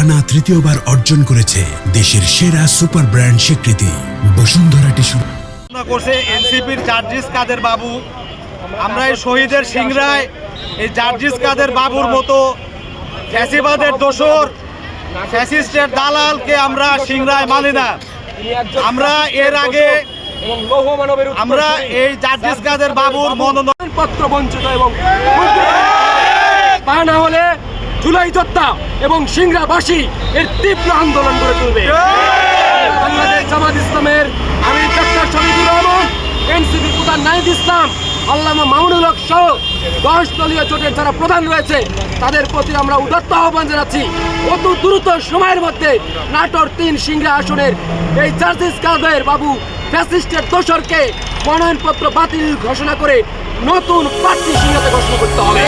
টানা তৃতীয়বার অর্জন করেছে দেশের সেরা সুপার ব্র্যান্ড স্বীকৃতি। বসুন্ধরা টিস্যু। করছে এনসিপির জার্জিস কাদের বাবু। আমরা এই শহীদের সিংরায় এই জার্জিস কাদের বাবুর মতো ফ্যাসিবাদের দোসর ফ্যাসিস্টের দালালকে আমরা সিংরায় মানি না। আমরা এর আগে এবং লৌহ মানবের আমরা এই জার্জিস কাদের বাবুর মনোনয়ন পত্র বঞ্চিত এবং তা না হলে জুলাই যোদ্ধা এবং সিংড়াবাসী এর তীব্র আন্দোলন গড়ে তুলবে। বাংলাদেশ জামাত ইসলামের আমি ডাক্তার শহীদুর রহমান এনসিপি প্রধান নাহিদ ইসলাম আল্লামা মামুনুল হক সহ দশ দলীয় জোটের যারা প্রধান রয়েছে তাদের প্রতি আমরা উদাত্ত আহ্বান জানাচ্ছি। অত দ্রুত সময়ের মধ্যে নাটোর তিন সিংড়া আসনের এই জার্জিস কাদের বাবু ফ্যাসিস্টের দোষরকে মনোনয়নপত্র বাতিল ঘোষণা করে নতুন প্রার্থী সিংহাতে ঘোষণা করতে হবে।